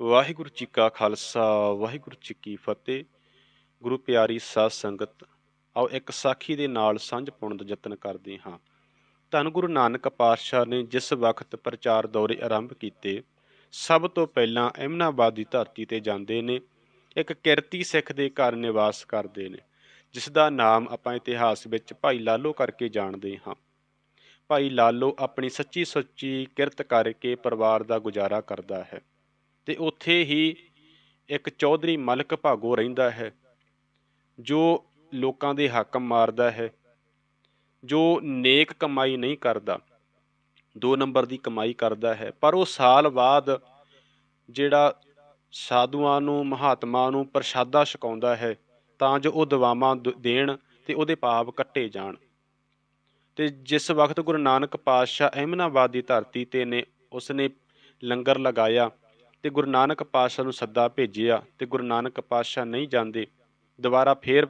ਵਾਹਿਗੁਰੂ ਜੀ ਕਾ ਖਾਲਸਾ, ਵਾਹਿਗੁਰੂ ਜੀ ਕੀ ਫਤਿਹ। ਗੁਰੂ ਪਿਆਰੀ ਸਾਧ ਸੰਗਤ, ਆਓ ਇੱਕ ਸਾਖੀ ਦੇ ਨਾਲ ਸਾਂਝ ਪਾਉਣ ਦਾ ਯਤਨ ਕਰਦੇ ਹਾਂ। ਧੰਨ ਗੁਰੂ ਨਾਨਕ ਪਾਤਸ਼ਾਹ ਨੇ ਜਿਸ ਵਕਤ ਪ੍ਰਚਾਰ ਦੌਰੇ ਆਰੰਭ ਕੀਤੇ, ਸਭ ਤੋਂ ਪਹਿਲਾਂ ਅਹਿਮਨਾਬਾਦ ਦੀ ਧਰਤੀ ਤੇ ਜਾਂਦੇ ਨੇ, ਇੱਕ ਕਿਰਤੀ ਸਿੱਖ ਦੇ ਘਰ ਨਿਵਾਸ ਕਰਦੇ ਨੇ, ਜਿਸ ਦਾ ਨਾਮ ਆਪਾਂ ਇਤਿਹਾਸ ਵਿੱਚ ਭਾਈ ਲਾਲੋ ਕਰਕੇ ਜਾਣਦੇ ਹਾਂ। ਭਾਈ ਲਾਲੋ ਆਪਣੀ ਸੱਚੀ ਸੁੱਚੀ ਕਿਰਤ ਕਰਕੇ ਪਰਿਵਾਰ ਦਾ ਗੁਜ਼ਾਰਾ ਕਰਦਾ ਹੈ। ਤੇ ਉੱਥੇ ਹੀ ਇੱਕ ਚੌਧਰੀ ਮਲਕ ਭਾਗੋ ਰਹਿੰਦਾ ਹੈ, ਜੋ ਲੋਕਾਂ ਦੇ ਹੱਕ ਮਾਰਦਾ ਹੈ, ਜੋ ਨੇਕ ਕਮਾਈ ਨਹੀਂ ਕਰਦਾ, ਦੋ ਨੰਬਰ ਦੀ ਕਮਾਈ ਕਰਦਾ ਹੈ। ਪਰ ਉਹ ਸਾਲ ਬਾਅਦ ਜਿਹੜਾ ਸਾਧੂਆਂ ਨੂੰ, ਮਹਾਤਮਾ ਨੂੰ ਪ੍ਰਸ਼ਾਦਾ ਛਕਾਉਂਦਾ ਹੈ, ਤਾਂ ਜੋ ਉਹ ਦਵਾਵਾਂ ਦ- ਦੇਣ ਤੇ ਉਹਦੇ ਪਾਪ ਕੱਟੇ ਜਾਣ। ਤੇ ਜਿਸ ਵਕਤ ਗੁਰੂ ਨਾਨਕ ਪਾਤਸ਼ਾਹ ਅਹਿਮਨਾਬਾਦ ਦੀ ਧਰਤੀ ਤੇ ਨੇ, ਉਸਨੇ ਲੰਗਰ ਲਗਾਇਆ ਤੇ ਗੁਰੂ ਨਾਨਕ ਪਾਤਸ਼ਾਹ ਨੂੰ ਸੱਦਾ ਭੇਜਿਆ ਤੇ ਗੁਰੂ ਨਾਨਕ ਪਾਤਸ਼ਾਹ ਨਹੀਂ ਜਾਂਦੇ, ਦੁਬਾਰਾ ਫੇਰ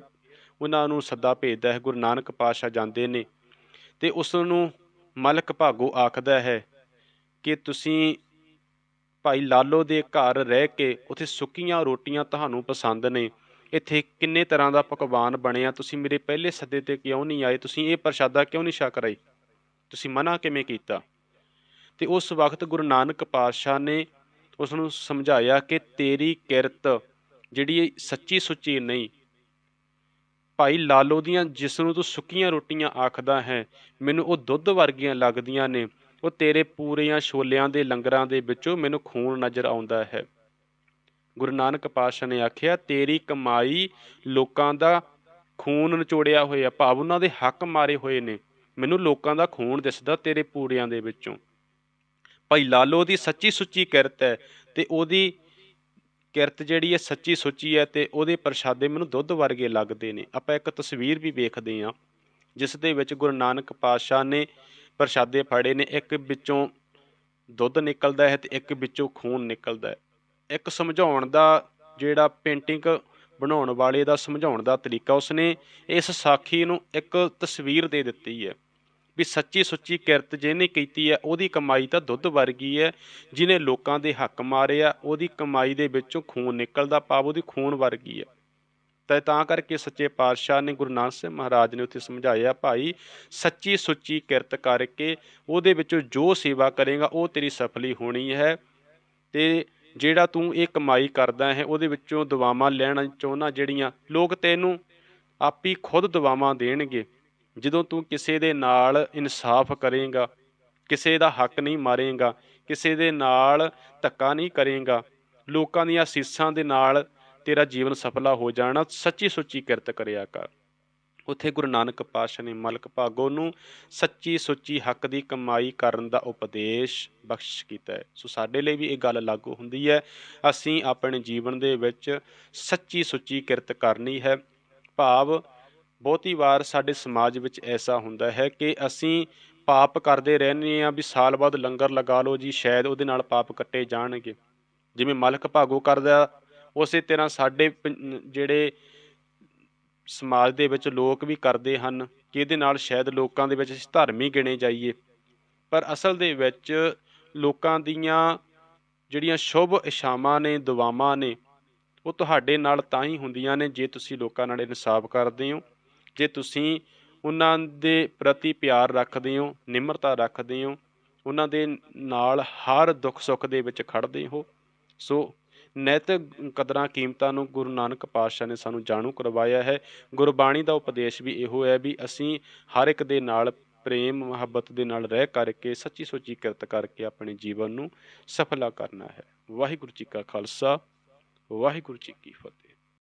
ਉਹਨਾਂ ਨੂੰ ਸੱਦਾ ਭੇਜਦਾ ਹੈ, ਗੁਰੂ ਨਾਨਕ ਪਾਤਸ਼ਾਹ ਜਾਂਦੇ ਨੇ ਤੇ ਉਸ ਨੂੰ ਮਲਕ ਭਾਗੋ ਆਖਦਾ ਹੈ ਕਿ ਤੁਸੀਂ ਭਾਈ ਲਾਲੋ ਦੇ ਘਰ ਰਹਿ ਕੇ ਉੱਥੇ ਸੁੱਕੀਆਂ ਰੋਟੀਆਂ ਤੁਹਾਨੂੰ ਪਸੰਦ ਨੇ, ਇੱਥੇ ਕਿੰਨੇ ਤਰ੍ਹਾਂ ਦਾ ਪਕਵਾਨ ਬਣਿਆ, ਤੁਸੀਂ ਮੇਰੇ ਪਹਿਲੇ ਸੱਦੇ ਤੇ ਕਿਉਂ ਨਹੀਂ ਆਏ, ਤੁਸੀਂ ਇਹ ਪ੍ਰਸ਼ਾਦਾ ਕਿਉਂ ਨਹੀਂ ਛਕ ਰਹੇ? ਤੁਸੀਂ ਮਨਾ ਕਿਵੇਂ ਕੀਤਾ? ਤੇ ਉਸ ਵਕਤ ਗੁਰੂ ਨਾਨਕ ਪਾਤਸ਼ਾਹ ਨੇ ਉਸ ਨੂੰ ਸਮਝਾਇਆ ਕਿ ਤੇਰੀ ਕਿਰਤ ਜਿਹੜੀ ਸੱਚੀ ਸੁੱਚੀ ਨਹੀਂ, ਭਾਈ ਲਾਲੋ ਦੀਆਂ ਜਿਸ ਨੂੰ ਤੂੰ ਸੁੱਕੀਆਂ ਰੋਟੀਆਂ ਆਖਦਾ ਹੈ, ਮੈਨੂੰ ਉਹ ਦੁੱਧ ਵਰਗੀਆਂ ਲੱਗਦੀਆਂ ਨੇ, ਉਹ ਤੇਰੇ ਪੂਰੀਆਂ ਛੋਲਿਆਂ ਦੇ ਲੰਗਰਾਂ ਦੇ ਵਿੱਚੋਂ ਮੈਨੂੰ ਖੂਨ ਨਜ਼ਰ ਆਉਂਦਾ ਹੈ। ਗੁਰੂ ਨਾਨਕ ਪਾਤਸ਼ਾਹ ਨੇ ਆਖਿਆ, ਤੇਰੀ ਕਮਾਈ ਲੋਕਾਂ ਦਾ ਖੂਨ ਨਿਚੋੜਿਆ ਹੋਇਆ, ਭਾਵ ਉਹਨਾਂ ਦੇ ਹੱਕ ਮਾਰੇ ਹੋਏ ਨੇ, ਮੈਨੂੰ ਲੋਕਾਂ ਦਾ ਖੂਨ ਦਿਸਦਾ ਤੇਰੇ ਪੂਰੀਆਂ ਦੇ ਵਿੱਚੋਂ। ਭਾਈ ਲਾਲੋ ਦੀ ਸੱਚੀ ਸੁੱਚੀ ਕਿਰਤ ਹੈ ਤੇ ਉਹਦੀ ਕਿਰਤ ਜਿਹੜੀ ਹੈ ਸੱਚੀ ਸੁੱਚੀ ਹੈ ਤੇ ਉਹਦੇ ਪ੍ਰਸ਼ਾਦੇ ਮੈਨੂੰ ਦੁੱਧ ਵਰਗੇ ਲੱਗਦੇ ਨੇ। ਆਪਾਂ ਇੱਕ ਤਸਵੀਰ ਵੀ ਵੇਖਦੇ ਹਾਂ, ਜਿਸ ਦੇ ਵਿੱਚ ਗੁਰੂ ਨਾਨਕ ਪਾਤਸ਼ਾਹ ਨੇ ਪ੍ਰਸ਼ਾਦੇ ਫੜੇ ਨੇ, ਇੱਕ ਵਿੱਚੋਂ ਦੁੱਧ ਨਿਕਲਦਾ ਹੈ ਤੇ ਇੱਕ ਵਿੱਚੋਂ ਖੂਨ ਨਿਕਲਦਾ ਹੈ। ਇੱਕ ਸਮਝਾਉਣ ਦਾ ਜਿਹੜਾ ਪੇਂਟਿੰਗ ਬਣਾਉਣ ਵਾਲੇ ਦਾ ਸਮਝਾਉਣ ਦਾ ਤਰੀਕਾ ਉਸਨੇ ਇਸ ਸਾਖੀ ਨੂੰ ਇੱਕ ਤਸਵੀਰ ਦੇ ਦਿੱਤੀ ਹੈ। ਵੀ ਸੱਚੀ ਸੁੱਚੀ ਕਿਰਤ ਜਿਹਨੇ ਕੀਤੀ ਹੈ, ਉਹਦੀ ਕਮਾਈ ਤਾਂ ਦੁੱਧ ਵਰਗੀ ਹੈ। ਜਿਹਨੇ ਲੋਕਾਂ ਦੇ ਹੱਕ ਮਾਰੇ ਆ, ਉਹਦੀ ਕਮਾਈ ਦੇ ਵਿੱਚੋਂ ਖੂਨ ਨਿਕਲਦਾ ਪਾਪ ਉਹਦੀ ਖੂਨ ਵਰਗੀ ਹੈ। ਤਾਂ ਤਾਂ ਕਰਕੇ ਸੱਚੇ ਪਾਤਸ਼ਾਹ ਨੇ ਗੁਰੂ ਨਾਨਕ ਸਾਹਿਬ ਮਹਾਰਾਜ ਨੇ ਉੱਥੇ ਸਮਝਾਇਆ, ਭਾਈ, ਸੱਚੀ ਸੁੱਚੀ ਕਿਰਤ ਕਰਕੇ ਉਹਦੇ ਵਿੱਚੋਂ ਜੋ ਸੇਵਾ ਕਰੇਗਾ, ਉਹ ਤੇਰੀ ਸਫਲੀ ਹੋਣੀ ਹੈ। ਤੇ ਜਿਹੜਾ ਤੂੰ ਇਹ ਕਮਾਈ ਕਰਦਾ ਹੈ, ਉਹਦੇ ਵਿੱਚੋਂ ਦੁਆਵਾਂ ਲੈਣਾ ਚਾਹੁੰਦਾ ਜਿਹੜੀਆਂ, ਲੋਕ ਤੈਨੂੰ ਆਪੀ ਖੁਦ ਦੁਆਵਾਂ ਦੇਣਗੇ। ਜਦੋਂ ਤੂੰ ਕਿਸੇ ਦੇ ਨਾਲ ਇਨਸਾਫ ਕਰੇਗਾ, ਕਿਸੇ ਦਾ ਹੱਕ ਨਹੀਂ ਮਾਰੇਗਾ, ਕਿਸੇ ਦੇ ਨਾਲ ਧੱਕਾ ਨਹੀਂ ਕਰੇਗਾ, ਲੋਕਾਂ ਦੀਆਂ ਅਸੀਸਾਂ ਦੇ ਨਾਲ ਤੇਰਾ ਜੀਵਨ ਸਫਲਾ ਹੋ ਜਾਣਾ, ਸੱਚੀ ਸੁੱਚੀ ਕਿਰਤ ਕਰਿਆ ਕਰ। ਉੱਥੇ ਗੁਰੂ ਨਾਨਕ ਪਾਤਸ਼ਾਹ ਨੇ ਮਲਕ ਭਾਗੋ ਨੂੰ ਸੱਚੀ ਸੁੱਚੀ ਹੱਕ ਦੀ ਕਮਾਈ ਕਰਨ ਦਾ ਉਪਦੇਸ਼ ਬਖਸ਼ ਕੀਤਾ ਹੈ। ਸੋ ਸਾਡੇ ਲਈ ਵੀ ਇਹ ਗੱਲ ਲਾਗੂ ਹੁੰਦੀ ਹੈ, ਅਸੀਂ ਆਪਣੇ ਜੀਵਨ ਦੇ ਵਿੱਚ ਸੱਚੀ ਸੁੱਚੀ ਕਿਰਤ ਕਰਨੀ ਹੈ, ਭਾਵ ਬਹੁਤੀ ਵਾਰ ਸਾਡੇ ਸਮਾਜ ਵਿੱਚ ਐਸਾ ਹੁੰਦਾ ਹੈ ਕਿ ਅਸੀਂ ਪਾਪ ਕਰਦੇ ਰਹਿੰਦੇ ਆ ਵੀ ਸਾਲ ਬਾਅਦ ਲੰਗਰ ਲਗਾ ਲਓ ਜੀ, ਸ਼ਾਇਦ ਉਹਦੇ ਨਾਲ ਪਾਪ ਕੱਟੇ ਜਾਣਗੇ। ਜਿਵੇਂ ਮਲਕ ਭਾਗੋ ਕਰਦਾ, ਉਸੇ ਤਰ੍ਹਾਂ ਸਾਡੇ ਪੰ- ਜਿਹੜੇ ਸਮਾਜ ਦੇ ਵਿੱਚ ਲੋਕ ਵੀ ਕਰਦੇ ਹਨ ਕਿ ਇਹਦੇ ਨਾਲ ਸ਼ਾਇਦ ਲੋਕਾਂ ਦੇ ਵਿੱਚ ਧਰਮੀ ਗਿਣੇ ਜਾਈਏ। ਪਰ ਅਸਲ ਦੇ ਵਿੱਚ ਲੋਕਾਂ ਦੀਆਂ ਜਿਹੜੀਆਂ ਸ਼ੁਭ ਇਸ਼ਾਵਾਂ ਨੇ, ਦੁਆਵਾਂ ਨੇ, ਉਹ ਤੁਹਾਡੇ ਨਾਲ ਤਾਂ ਹੀ ਹੁੰਦੀਆਂ ਨੇ ਜੇ ਤੁਸੀਂ ਲੋਕਾਂ ਨਾਲ ਇਨਸਾਫ ਕਰਦੇ ਹੋ। ਜੇ ਤੁਸੀਂ ਉਹਨਾਂ ਦੇ ਪ੍ਰਤੀ ਪਿਆਰ ਰੱਖਦੇ ਹੋ, ਨਿਮਰਤਾ ਰੱਖਦੇ ਹੋ, ਉਹਨਾਂ ਦੇ ਨਾਲ ਹਰ ਦੁੱਖ ਸੁੱਖ ਦੇ ਵਿੱਚ ਖੜਦੇ ਹੋ, ਸੋ ਨੈਤਿਕ ਕਦਰਾਂ ਕੀਮਤਾਂ ਨੂੰ ਗੁਰੂ ਨਾਨਕ ਪਾਤਸ਼ਾਹ ਨੇ ਸਾਨੂੰ ਜਾਣੂ ਕਰਵਾਇਆ ਹੈ। ਗੁਰਬਾਣੀ ਦਾ ਉਪਦੇਸ਼ ਵੀ ਇਹੋ ਹੈ ਵੀ ਅਸੀਂ ਹਰ ਇੱਕ ਦੇ ਨਾਲ ਪ੍ਰੇਮ ਮੁਹੱਬਤ ਦੇ ਨਾਲ ਰਹਿ ਕਰਕੇ ਸੱਚੀ ਸੁੱਚੀ ਕਿਰਤ ਕਰਕੇ ਆਪਣੇ ਜੀਵਨ ਨੂੰ ਸਫਲਾ ਕਰਨਾ ਹੈ। ਵਾਹਿਗੁਰੂ ਜੀ ਕਾ ਖਾਲਸਾ, ਵਾਹਿਗੁਰੂ ਜੀ ਕੀ ਫਤਿਹ।